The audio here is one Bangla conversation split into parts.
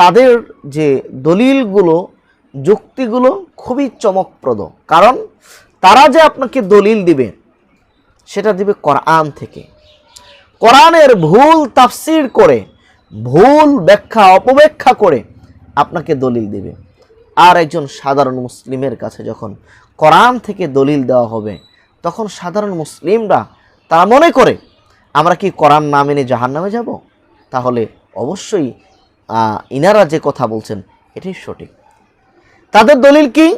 তাদের যে দলিলগুলো, যুক্তিগুলো খুবই চমকপ্রদ। কারণ তারা যে আপনাকে দলিল দিবে, সেটা দিবে কোরআন থেকে। কোরআনের ভুল তাফসির করে, ভুল ব্যাখ্যা, অপব্যাখ্যা করে আপনাকে দলিল দেবে। আর একজন সাধারণ মুসলিমের কাছে যখন কোরআন থেকে দলিল দেওয়া হবে, তখন সাধারণ মুসলিমরা তারা মনে করে, আমরা কি কোরআন না মেনে জাহান নামে যাব? তাহলে অবশ্যই ইনারা যে কথা বলছেন, এটাই সঠিক। তাদের দলিল কি?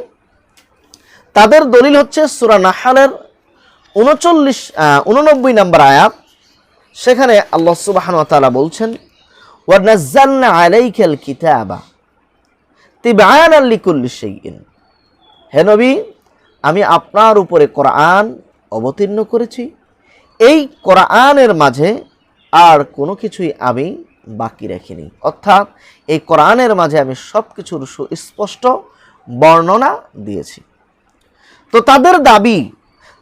তাদের দলিল হচ্ছে সুরা নাহালের উনচল্লিশ উননব্বই নম্বর আয়াত। সেখানে আল্লাহ সুবাহান তাআলা বলছেন শাইইন। হে নবী, আমি আপনার উপরে কোরআন অবতীর্ণ করেছি। এই কোরআনের মাঝে আর কোনো কিছুই আমি বাকি রাখিনি। অর্থাৎ এই কোরআনের মাঝে আমি সব কিছুর সুস্পষ্ট বর্ণনা দিয়েছি। তো তাদের দাবি,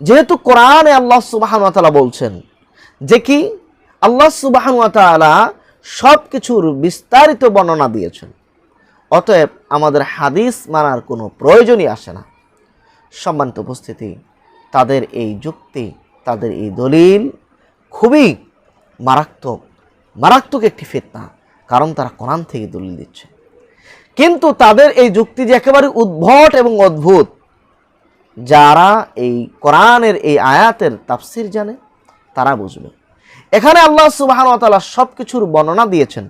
যেহেতু কোরআনে আল্লাহ সুবাহান তাআলা বলছেন যে কি, আল্লাহ সুবাহান তাআলা সব কিছুর বিস্তারিত বর্ণনা দিয়েছেন। অতএব আমাদের হাদিস মানার কোনো প্রয়োজনই আসে না। সম্মানিত উপস্থিতি, তাদের এই যুক্তি, তাদের এই দলিল খুবই মারাত্মক। মারাত্মক একটি ফিতনা, কারণ তারা কোরআন থেকে দলিল দিচ্ছে। কিন্তু তাদের এই যুক্তি যে একেবারে উদ্ভট এবং অদ্ভুত, যারা এই কোরআনের এই আয়াতের তাফসির জানে, তারা বুঝবে। এখানে আল্লাহ সুবাহান তাআলা সব কিছুর বর্ণনা দিয়েছেন।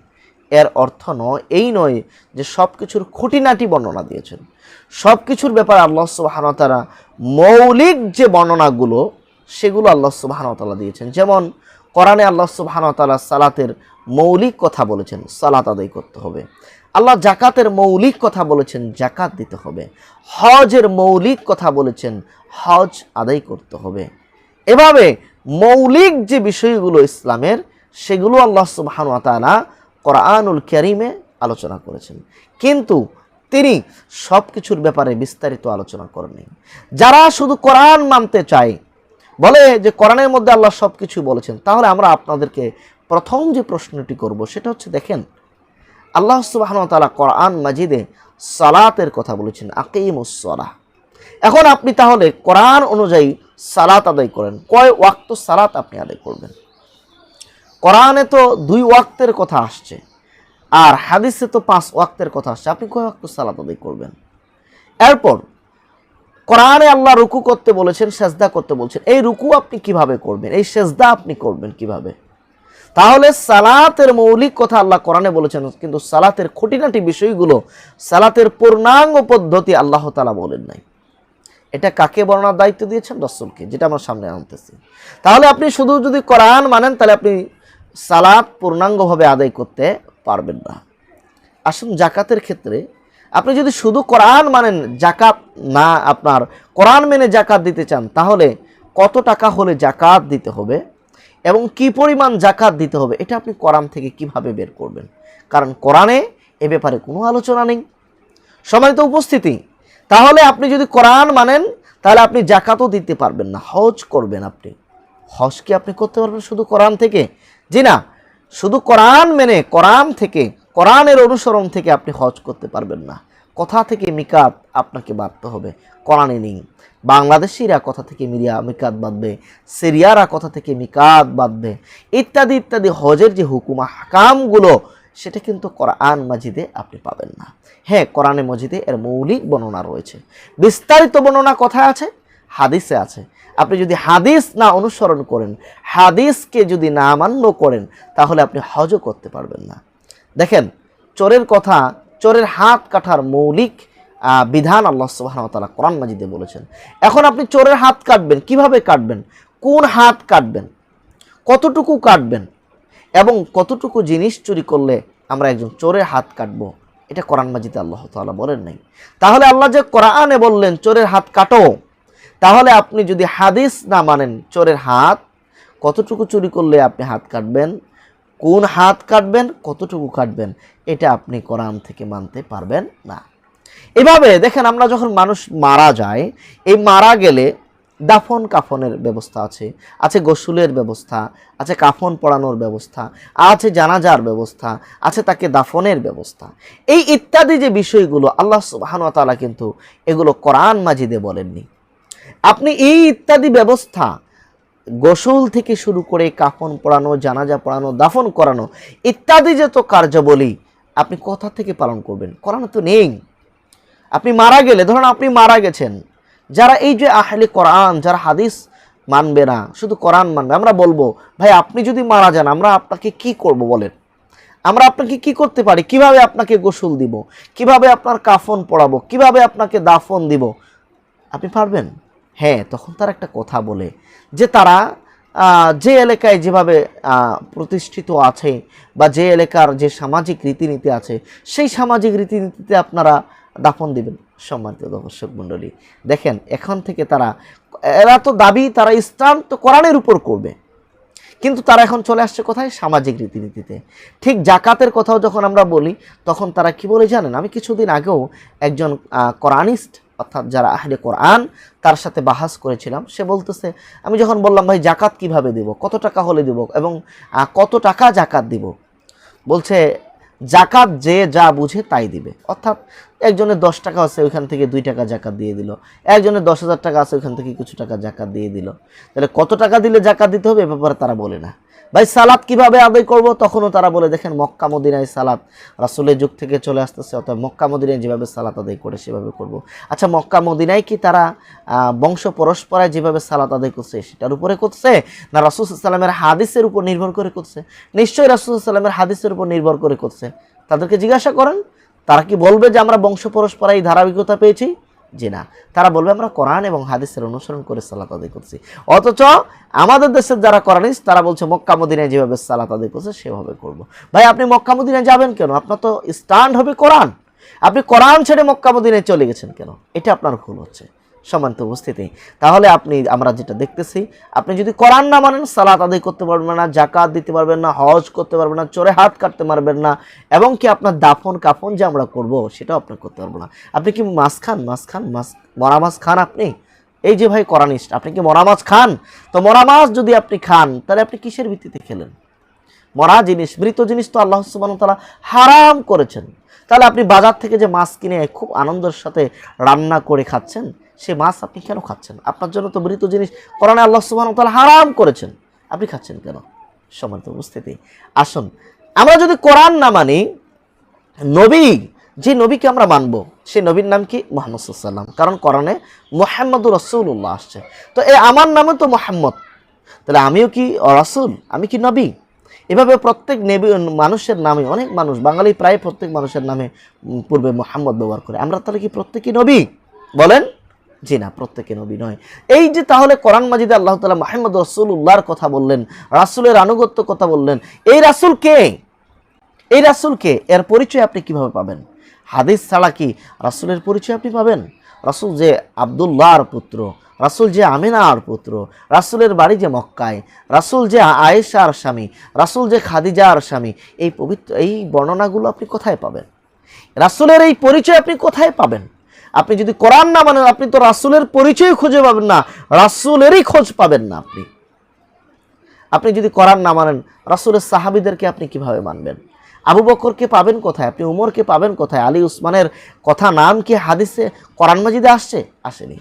এর অর্থ নয়, এই নয় যে সব কিছুর খুঁটিনাটি বর্ণনা দিয়েছেন। সব কিছুর ব্যাপারে আল্লাহ সুবাহান তাআলা মৌলিক যে বর্ণনাগুলো, সেগুলো আল্লাহ সুবাহান তাআলা দিয়েছেন। যেমন কোরআনে আল্লাহ সুবাহান তাআলা সালাতের মৌলিক কথা বলেছেন, সালাত আদায় করতে হবে। আল্লাহ জাকাতের মৌলিক কথা বলেছেন জাকাত দিতে হবে। হজের মৌলিক কথা বলেছেন, হজ আদায় করতে হবে। এভাবে মৌলিক যে বিষয়গুলো ইসলামের, সেগুলো আল্লাহ সুবহান তাআলা কোরআনুল ক্যারিমে আলোচনা করেছেন। কিন্তু তিনি সব কিছুর ব্যাপারে বিস্তারিত আলোচনা করেননি। যারা শুধু কোরআন মানতে চায় বলে যে কোরআনের মধ্যে আল্লাহ সব কিছু বলেছেন। তাহলে আমরা আপনাদেরকে প্রথম যে প্রশ্নটি করব, সেটা হচ্ছে দেখেন, আল্লাহ সুবাহন তালা কোরআন মাজিদে সালাতের কথা বলেছেন আকিমুসলাহ এখন আপনি তাহলে কোরআন অনুযায়ী সালাত আদায় করেন। কয় ওয়াক্ত সালাত আপনি আদায় করবেন? কোরআনে তো দুই ওয়াক্তের কথা আসছে, আর হাদিসে তো পাঁচ ওয়াক্তের কথা আসছে। আপনি কয় ওয়াক্ত সালাত আদায় করবেন? এরপর কোরআনে আল্লাহ রুকু করতে বলেছেন, সেজদা করতে বলছেন। এই রুকু আপনি কীভাবে করবেন? এই সেজদা আপনি করবেন কীভাবে? তাহলে সালাতের মৌলিক কথা আল্লাহ কোরআনে বলেছেন, কিন্তু সালাতের খুঁটিনাটি বিষয়গুলো, সালাতের পূর্ণাঙ্গ পদ্ধতি আল্লাহ তালা বলেন নাই। এটা কাকে বর্ণার দায়িত্ব দিয়েছেন? রসুলকে, যেটা আমার সামনে আনতেছি। তাহলে আপনি শুধু যদি কোরআন মানেন, তাহলে আপনি সালাত পূর্ণাঙ্গভাবে আদায় করতে পারবেন না। আসুন জাকাতের ক্ষেত্রে আপনি যদি শুধু কোরআন মানেন জাকাত না আপনার, কোরআন মেনে জাকাত দিতে চান, তাহলে কত টাকা হলে জাকাত দিতে হবে এবং কি পরিমাণ জাকাত দিতে হবে, এটা আপনি কোরআন থেকে কীভাবে বের করবেন? কারণ কোরআনে এ ব্যাপারে কোনো আলোচনা নেই। সম্মানিত উপস্থিতি, তাহলে আপনি যদি কোরআন মানেন, তাহলে আপনি জাকাতও দিতে পারবেন না, হজ করবেন আপনি। হজ কি আপনি করতে পারবেন শুধু কোরআন থেকে? জি না, শুধু কোরআন মেনে, কোরআন থেকে কোরআনের অনুসরণ থেকে আপনি হজ করতে পারবেন না। কথা থেকে মিকাত আপনাকে বাঁধতে হবে। কোরআনে নেই। বাংলাদেশিরা কথা থেকে মিরিয়া মিকাত বাঁধবে। সিরিয়ারা কথা থেকে মিকাত বাঁধবে। ইত্যাদি ইত্যাদি হজের যে হুকুমা হাকামগুলো সেটা কিন্তু কোরআন মাজিদে আপনি পাবেন না। হ্যাঁ কোরআনে মজিদে এর মৌলিক বর্ণনা রয়েছে। বিস্তারিত বর্ণনা কোথায় আছে? হাদিসে আছে। আপনি যদি হাদিস না অনুসরণ করেন, হাদিসকে যদি না মান্য করেন, তাহলে আপনি হজও করতে পারবেন না। দেখেন, চোরের কথা, চোরের হাত কাটার মৌলিক বিধান আল্লাহ ওয়া কোরআন মাজিদে বলেছেন। এখন আপনি চোরের হাত কাটবেন, কীভাবে কাটবেন? কোন হাত কাটবেন? কতটুকু কাটবেন? এবং কতটুকু জিনিস চুরি করলে আমরা একজন চোরের হাত কাটবো? এটা কোরআন মাজিদে আল্লাহ তাআলা বলেন নাই। তাহলে আল্লাহ যে কোরআনে বললেন, চোরের হাত কাটো। তাহলে আপনি যদি হাদিস না মানেন, চোরের হাত, কতটুকু চুরি করলে আপনি হাত কাটবেন? কোন হাত কাটবেন, কতটুকু কাটবেন, এটা আপনি কোরআন থেকে মানতে পারবেন না। এভাবে দেখেন আমরা যখন মানুষ মারা যায়, এই মারা গেলে দাফন কাফনের ব্যবস্থা আছে আছে গোসুলের ব্যবস্থা, আছে কাফন পড়ানোর ব্যবস্থা, আছে জানাজার ব্যবস্থা, আছে তাকে দাফনের ব্যবস্থা। এই ইত্যাদি যে বিষয়গুলো আল্লাহ সুবাহান তাআলা কিন্তু এগুলো কোরআন মাজিদে বলেননি। আপনি এই ইত্যাদি ব্যবস্থা গোসল থেকে শুরু করে কাফন পড়ানো জানাজা পড়ানো দাফন করানো ইত্যাদি যত কার্যাবলী আপনি কোথা থেকে পালন করবেন? করানো তো নেই। আপনি মারা গেলে, ধরুন আপনি মারা গেছেন, যারা এই যে আহলে কোরআন, যারা হাদিস মানবে না, শুধু কোরআন মানবে, আমরা বলব, ভাই, আপনি যদি মারা যান, আমরা আপনাকে কি করব বলেন? আমরা আপনাকে কি করতে পারি? কীভাবে আপনাকে গোসল দিব? কীভাবে আপনার কাফন পড়াবো কীভাবে আপনাকে দাফন দিব? আপনি পারবেন? হ্যাঁ তখন তারা একটা কথা বলে যে তারা যে এলাকায় যেভাবে প্রতিষ্ঠিত আছে বা যে এলাকার যে সামাজিক রীতিনীতি আছে, সেই সামাজিক রীতিনীতিতে আপনারা দাফন দিবেন। সম্মানিত দর্শক মণ্ডলী, দেখেন এখন থেকে তারা, এরা তো দাবি তারা ইসলাম তো কোরআনের উপর করবে, কিন্তু তারা এখন চলে আসছে কোথায়? সামাজিক রীতিনীতিতে। ঠিক জাকাতের কথাও যখন আমরা বলি, তখন তারা কি বলে জানেন? আমি কিছুদিন আগেও একজন কোরআনিস্ট অর্থাৎ যারা আহলে কোরআন, তার সাথে বাহাস করেছিলাম। সে বলতেছে, আমি যখন বললাম, ভাই, জাকাত কীভাবে দিব? কত টাকা হলে দিব? এবং কত টাকা জাকাত দিব? বলছে, জাকাত যে যা বুঝে তাই দিবে। অর্থাৎ একজনের দশ টাকা আছে, ওইখান থেকে দুই টাকা জাকাত দিয়ে দিল। একজনের দশ হাজার টাকা আছে, ওইখান থেকে কিছু টাকা জাকাত দিয়ে দিল। তাহলে কত টাকা দিলে জাকাত দিতে হবে? এ ব্যাপারে তারা বলে না। ভাই সালাদ কীভাবে আদায় করব? তখনও তারা বলে, দেখেন, মক্কা মদিনায় সালাত। রাসুলের যুগ থেকে চলে আসতেছে অর্থাৎ মক্কা মদিনায় যেভাবে সালাত আদায় করে, সেভাবে করব। আচ্ছা মক্কা মদিনায় কি তারা বংশ পরস্পরায় যেভাবে সালাত আদায় করছে, সেটার উপরে করছে? না, রাসুল সাল্লামের হাদিসের উপর নির্ভর করে করছে? নিশ্চয়ই রাসুল সাল্লামের হাদিসের উপর নির্ভর করে করছে। তাদেরকে জিজ্ঞাসা করেন, তারা কি বলবে যে, আমরা বংশ পরস্পরায় ধারাবাহিকতা পেয়েছি? যে না, তারা বলবে, আমরা কোরআন এবং হাদিসের অনুসরণ করে সালাত আদায় করছি। অথচ আমাদের দেশের যারা কোরআনিস তারা বলছে, মক্কা মদিনায় যেভাবে সালাত আদায় করছে, সেভাবে করব। ভাই, আপনি মক্কা মদিনায় যাবেন কেন? আপনার তো স্ট্যান্ড হবে কোরআন। আপনি কোরআন ছেড়ে মক্কা মদিনায় চলে গেছেন কেন? এটা আপনার ভুল হচ্ছে। সমান্ত উপস্থিতি। তাহলে আপনি, আমরা যেটা দেখতেছি, আপনি যদি কোরআন না মানেন, সালাত আদায় করতে পারবেন না জাকাত দিতে পারবেন না, হজ করতে পারবেন না, চোরে হাত কাটতে পারবেন না, এবং কি আপনার দাফন কাফন যে আমরা করব, সেটাও আপনার করতে পারব না। আপনি কি মাছ খান? মাছ খান? মাছ, মরা মাছ খান আপনি? এই যে ভাই কোরআনিস্ট, আপনি কি মরা মাছ খান? তো মরা মাছ যদি আপনি খান, তাহলে আপনি কিসের ভিত্তিতে খেলেন? মরা জিনিস, মৃত জিনিস তো আল্লাহ সুবাহ তালা হারাম করেছেন। তাহলে আপনি বাজার থেকে যে মাছ কিনে খুব আনন্দের সাথে রান্না করে খাচ্ছেন সে মাছ আপনি কেন খাচ্ছেন? আপনার জন্য তো মৃত জিনিস কোরআনে আল্লাহ সুবাহ তালা হারাম করেছেন। আপনি খাচ্ছেন কেন? সমান্ত উপস্থিতি, আসুন। আমরা যদি কোরআন না মানি, নবী, যে নবীকে আমরা মানবো সেই নবীর নাম কি? মোহাম্মদ সাল্লাম কারণ কোরআনে মোহাম্মদুর রসুল্লাহ আসছে। তো এ আমার নামে তো মোহাম্মদ। তাহলে আমিও কি রসুল? আমি কি নবী? এভাবে প্রত্যেক নেবী, মানুষের নামে, অনেক মানুষ বাঙালি প্রায় প্রত্যেক মানুষের নামে পূর্বে মোহাম্মদ ব্যবহার করে। আমরা তাহলে কি প্রত্যেকই নবী? বলেন। জি না, প্রত্যেকে নবী নয়। এই যে তাহলে কোরআন মাজিদে আল্লাহ তালা মাহমদ রসুল্লাহর কথা বললেন, রাসুলের আনুগত্য কথা বললেন, এই রাসুল কে? এই রাসুল কে? এর পরিচয় আপনি কীভাবে পাবেন? হাদিস ছাড়া কি রাসুলের পরিচয় আপনি পাবেন? রাসুল যে আবদুল্লাহর পুত্র, রাসুল যে আমিনার পুত্র, রাসুলের বাড়ি যে মক্কায়, রাসুল যে আয়েশার স্বামী, রাসুল যে খাদিজার স্বামী, এই পবিত্র, এই বর্ণনাগুলো আপনি কোথায় পাবেন? রাসুলের এই পরিচয় আপনি কোথায় পাবেন? আপনি যদি কোরআন না মানেন, আপনি তো রাসুলের পরিচয় খুঁজে পাবেন না, রাসুলেরই খোঁজ পাবেন না আপনি। আপনি যদি কোরআন না মানেন, রাসুলের সাহাবিদেরকে আপনি কীভাবে মানবেন? আবু বকরকে পাবেন কোথায়? আপনি উমরকে পাবেন কোথায়? আলী উসমানের কথা নাম কি হাদিসে কোরআন মাজিদে আসছে? আসেনি।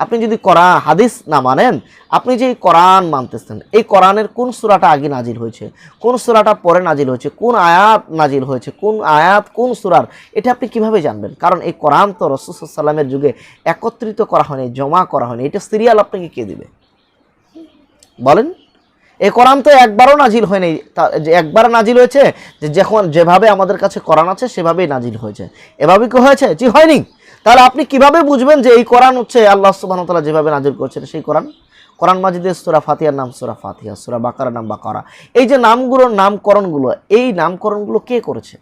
আপনি যদি কোরআন, হাদিস না মানেন, আপনি যে কোরআন মানতেছেন, এই কোরআনের কোন সুরাটা আগে নাজিল হয়েছে, কোন সুরাটা পরে নাজিল হয়েছে, কোন আয়াত নাজিল হয়েছে, কোন আয়াত কোন সুরার, এটা আপনি কীভাবে জানবেন? কারণ এই কোরআন তো রসুসাল্লামের যুগে একত্রিত করা হয়নি, জমা করা হয়নি, এটা সিরিয়াল আপনাকে কে দিবে? বলেন। এই কোরআন তো একবারও নাজিল হয়নি। একবার নাজিল হয়েছে, যে যখন যেভাবে আমাদের কাছে কোরআন আছে, সেভাবেই নাজিল হয়েছে। এভাবে কি হয়েছে? জি, হয়নি। তাহলে আপনি কীভাবে বুঝবেন যে এই কোরআন হচ্ছে আল্লাহ সুবাহ তালা যেভাবে নাজিল করেছেন সেই কোরআন? কোরআন মাজিদের সুরা ফাতিয়ার নাম সুরা ফাতিয়া সুরা বাকার নাম বাকারা। এই যে নামগুলোর নামকরণগুলো, এই নামকরণগুলো কে করেছে?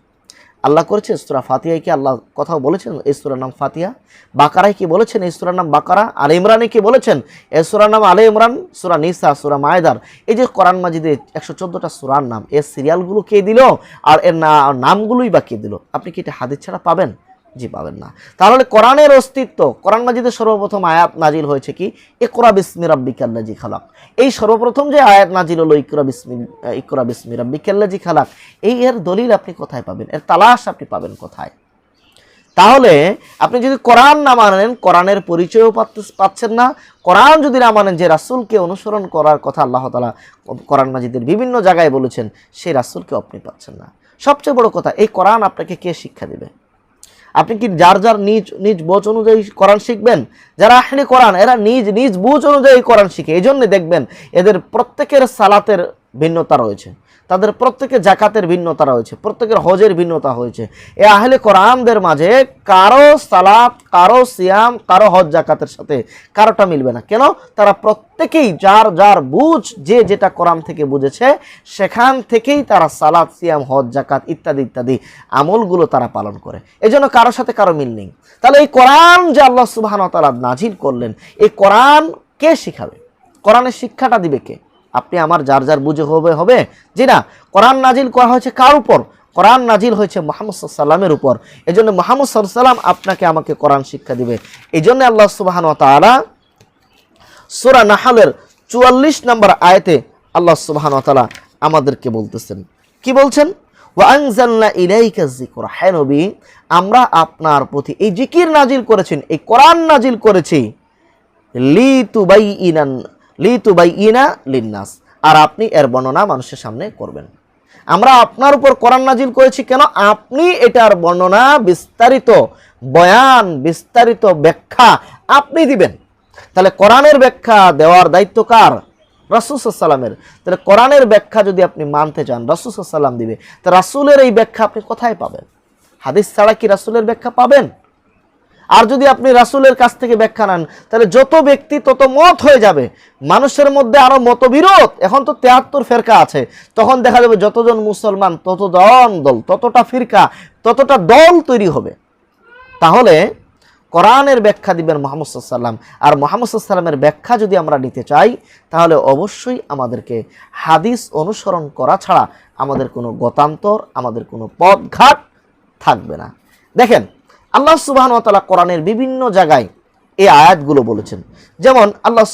আল্লাহ করেছেন? সুরা ফাতিহায় কি আল্লাহ কথাও বলেছেন? এই সুরার নাম ফাতিয়া বাকারায় কি বলেছেন? এই সুরার নাম বাকারা? আল ইমরানে কি বলেছেন? এ সুরার নাম আলে ইমরান, সুরা নিসা, সুরা মায়েদার। এই যে কোরআন মাজিদে একশো চোদ্দোটা সুরার নাম, এর সিরিয়ালগুলো কে দিল? আর এর নামগুলোই বা কে দিল? আপনি কি এটা হাদিস ছাড়া পাবেন? জি, পাবেন না। তাহলে কোরআনের অস্তিত্ব, কোরআন মাজিদের সর্বপ্রথম আয়াত নাজিল হয়েছে কি? ইকরা বিসমি রাব্বিকাল্লাজি খালাক। এই সর্বপ্রথম যে আয়াত নাজিল হলো ইকরা বিসমি ইকরা বিসমি রাব্বিকাল্লাজি খালাক, এই এর দলিল আপনি কোথায় পাবেন? এর তালাশ আপনি পাবেন কোথায়? তাহলে আপনি যদি কোরআন না মানেন, কোরআনের পরিচয়ও পাচ্ছে- পাচ্ছেন না। কোরআন যদি না মানেন, যে রাসূলকে অনুসরণ করার কথা আল্লাহ তালা কোরআন মাজিদের বিভিন্ন জায়গায় বলেছেন, সেই রাসুলকে আপনি পাচ্ছেন না। সবচেয়ে বড় কথা, এই কোরআন আপনাকে কে শিক্ষা দেবে? আপনি কি যার যার নিজ নিজ বোঝ অনুযায়ী কোরআন শিখবেন? যারা আহলে কোরআন, এরা নিজ নিজ বুঝ অনুযায়ী কোরআন শিখে। এই জন্য দেখবেন এদের প্রত্যেকের সালাতের ভিন্নতা রয়েছে। তাদের প্রত্যেকের জাকাতের ভিন্নতা রয়েছে, প্রত্যেকের হজের ভিন্নতা হয়েছে। এ আহলে কোরআনদের মাঝে কারও সালাত, কারও সিয়াম, কারও হজ জাকাতের সাথে কারোটা মিলবে না। কেন? তারা প্রত্যেকেই যার যার বুঝ যে যেটা কোরআন থেকে বুঝেছে, সেখান থেকেই তারা সালাত, সিয়াম, হজ, জাকাত ইত্যাদি ইত্যাদি আমলগুলো তারা পালন করে। এজন্য কারও সাথে কারও মিল নেই। তাহলে এই কোরআন যে আল্লাহ সুবাহান তালা নাজিল করলেন, এই কোরআন কে শিখাবে? কোরআনের শিক্ষাটা দিবে কে? আপনি আমার যার যার বুঝে হবে হবে? যে না, কোরআন নাজিল করা হয়েছে কার উপর? কোরআন নাজিল হয়েছে মোহাম্মদ সাল্লামের উপর। এই জন্য মোহাম্মদ সাল্লাম আপনাকে আমাকে কোরআন শিক্ষা দিবে। এই জন্য আল্লাহ সুবাহান তালা সুরা নাহালের চুয়াল্লিশ নম্বর আয়তে আল্লাহ সুবাহান তালা আমাদেরকে বলতেছেন। কি বলছেন? আমরা আপনার প্রতি এই জিকির নাজিল করেছেন এই কোরআন নাজিল করেছি। লি তুবাই ইনান লি তুবাই ইনা লিন্নাস। আর আপনি এর বর্ণনা মানুষের সামনে করবেন। আমরা আপনার উপর কোরআন নাজিল করেছি কেন? আপনি এটার বর্ণনা বিস্তারিত বয়ান, বিস্তারিত ব্যাখ্যা আপনি দিবেন। তাহলে কোরআনের ব্যাখ্যা দেওয়ার দায়িত্ব কার? রাসুসাল্লামের তাহলে কোরআনের ব্যাখ্যা যদি আপনি মানতে চান রাসুসাল্লাম দিবে, তা রাসুলের এই ব্যাখ্যা আপনি কোথায় পাবেন? হাদিস ছাড়া কি রাসুলের ব্যাখ্যা পাবেন? আর যদি আপনি রাসুলের কাছ থেকে ব্যাখ্যা নেন, তাহলে যত ব্যক্তি তত মত হয়ে যাবে। মানুষের মধ্যে আরও মতবিরোধ। এখন তো তেহাত্তর ফেরকা আছে। তখন দেখা যাবে যতজন মুসলমান, ততজন দল, ততটা ফিরকা, ততটা দল তৈরি হবে। তাহলে কোরআনের ব্যাখ্যা দিবেন মোহাম্মদ সাল্লাম আর মোহাম্মদ সাল্লামের ব্যাখ্যা যদি আমরা নিতে চাই, তাহলে অবশ্যই আমাদেরকে হাদিস অনুসরণ করা ছাড়া আমাদের কোনো গতান্তর, আমাদের কোনো পথঘাট থাকবে না। দেখেন আল্লাহ সুবাহন তালা কোরআনের বিভিন্ন জায়গায় এই আয়াতগুলো বলেছেন। যেমন আল্লাহ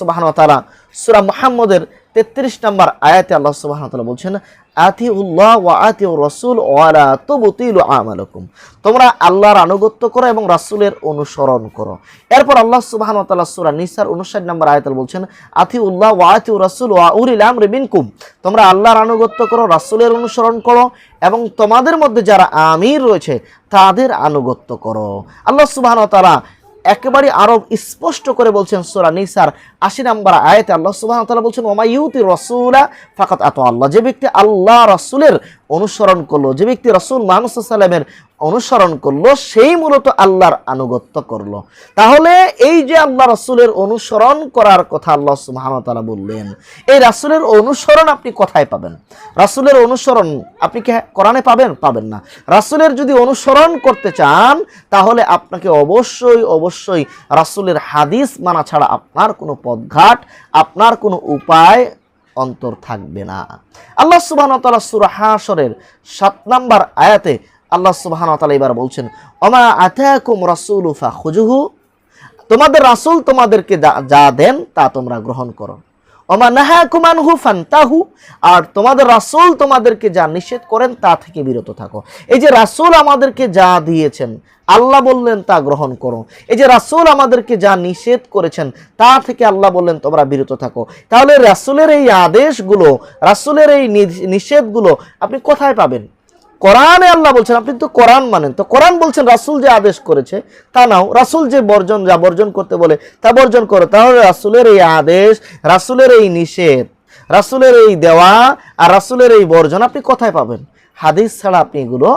সুবাহন তালা সুরা মোহাম্মদের তেত্রিশ নম্বর আয়াতে আল্লাহ সুবাহতালা বলছেন আতি উল্লাহ ওয়া আতি ও রসুল ওয়ালা তুবতিল আমালকুম। তোমরা আল্লাহর আনুগত্য করো এবং রাসূলের অনুসরণ করো। এরপর আল্লাহ সুবহান তাআলা সূরা নিসার 59 নম্বর আয়াতে বলছেন আতি উল্লাহ ওয়া আতি রাসূল ওয়া উলিল আমরি মিনকুম। তোমরা আল্লাহর আনুগত্য করো, রাসূলের অনুসরণ করো এবং তোমাদের মধ্যে যারা আমির রয়েছে তাদের আনুগত্য করো। আল্লাহ সুবহান তাআলা একেবারে আরও স্পষ্ট করে বলছেন সোরা নিসার। আশি নাম্বার আয়াতে আল্লাহ সুবাহ বলছেন ওমা ইউতি রাসূলা ফাকাত এত আল্লাহ। যে ব্যক্তি আল্লাহ রাসূলের অনুসরণ করল, যে ব্যক্তি রাসূল মুহাম্মদ সাল্লামের অনুসরণ করল, সেই মূলত আল্লাহর আনুগত্য করল। তাহলে এই যে আল্লাহ রাসূলের অনুসরণ করার কথা আল্লাহ সুবহানাহু বললেন, এই রাসূলের অনুসরণ আপনি কোথায় পাবেন? রাসূলের অনুসরণ আপনি কি কোরআনে পাবেন? পাবেন না। রাসূলের যদি অনুসরণ করতে চান, তাহলে আপনাকে অবশ্যই অবশ্যই রাসূলের হাদিস মানা ছাড়া আপনার কোনো পথঘাট, আপনার কোনো উপায় অন্তর থাকবে না। আল্লাহ সুবাহ তালা সুরা হাসরের সাত নাম্বার আয়াতে আল্লাহ সুবাহ তালা এবার বলছেন অমা আতাকুম রাসূলু ফাখুজুহু তোমাদের রাসূল তোমাদেরকে যা- দেন তা তোমরা গ্রহণ করো। অমা নাহাকুমানহু ফান্তাহু। আর তোমাদের রাসূল তোমাদেরকে যা নিষেধ করেন তা থেকে বিরত থাকো। এই যে রাসূল আমাদেরকে যা দিয়েছেন আল্লাহ বললেন তা গ্রহণ করো। এই যে রাসূল আমাদেরকে যা নিষেধ করেছেন, তা থেকে আল্লাহ বললেন, তোমরা বিরত থাকো। তাহলে রাসূলের এই আদেশগুলো, রাসূলের এই নিষেধগুলো আপনি কোথায় পাবেন? কোরআনে আল্লাহ বলছেন, আপনি তো কোরআন মানেন। তো কোরআন বলছেন, রাসূল যে আদেশ করেছে, তা নাও। রাসূল যে বর্জন, যা বর্জন করতে বলে, তা বর্জন করো। তাহলে রাসূলের এই আদেশ, রাসুলের এই নিষেধ, রাসুলের এই দেওয়া আর রাসূলের এই বর্জন আপনি কোথায় পাবেন? হাদিস ছাড়া আপনি এগুলো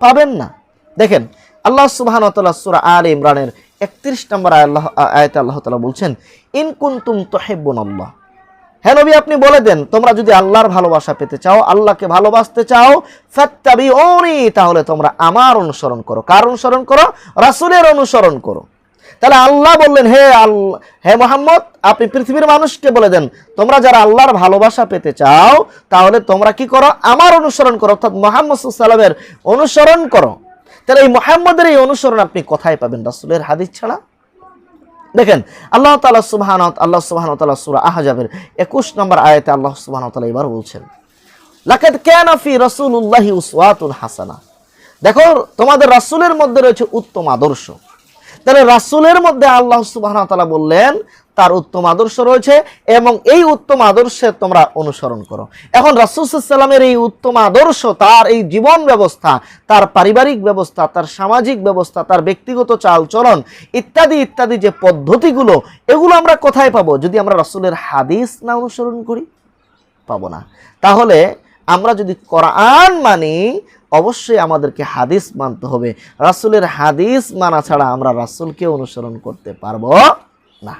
পাবেন না। দেখেন আল্লাহ সুবহান তাআলা সূরা আল ইমরানের 31 নম্বর আল্লাহ আয়াতে আল্লাহ তাআলা বলছেন, ইন কুনতুম তুহিব্বুনাল্লাহ। হ্যাঁ নবী, আপনি বলে দেন, তোমরা যদি আল্লাহর ভালোবাসা পেতে চাও, আল্লাহকে ভালোবাসতে চাও, ফাত্তাবিউনি, তাহলে তোমরা আমার অনুসরণ করো। কার অনুসরণ করো? রাসূলের অনুসরণ করো। তাহলে আল্লাহ বললেন, হে আল্লাহ হে মোহাম্মদ, আপনি পৃথিবীর মানুষকে বলে দেন, তোমরা যারা আল্লাহর ভালোবাসা পেতে চাও, তাহলে তোমরা কি করো? আমার অনুসরণ করো। অর্থাৎ মোহাম্মদ সাল্লামের অনুসরণ করো। তাহলে এই মোহাম্মদের এই অনুসরণ আপনি কোথায় পাবেন? রাসূলের হাদিস ছাড়া? দেখেন, আল্লাহ তাআলা সুবহানাহু আল্লাহ সুবহানাহু তাআলা সূরা আহজাবের 21 নম্বর আয়াতে আল্লাহ সুবহানাহু তাআলা এবার বলছেন, লাকাদ কানা ফি উল্লাহি উসওয়াতুন হাসানা। দেখো, তোমাদের রাসূলের মধ্যে রয়েছে উত্তম আদর্শ। তাহলে রাসূলের মধ্যে আল্লাহ সুবহানাহু তালা বললেন তার উত্তম আদর্শ রয়েছে এবং এই উত্তম আদর্শে তোমরা অনুসরণ করো। এখন রাসূল সাল্লামের এই উত্তম আদর্শ, তার এই জীবন ব্যবস্থা, তার পারিবারিক ব্যবস্থা, তার সামাজিক ব্যবস্থা, তার ব্যক্তিগত চালচলন ইত্যাদি ইত্যাদি যে পদ্ধতিগুলো, এগুলো আমরা কোথায় পাবো? যদি আমরা রাসুলের হাদিস না অনুসরণ করি, পাবো না। তাহলে আমরা যদি কোরআন মানি, অবশ্যই আমাদেরকে হাদিস মানতে হবে। রাসূলের হাদিস মানা ছাড়া আমরা রাসূলকে অনুসরণ করতে পারব না।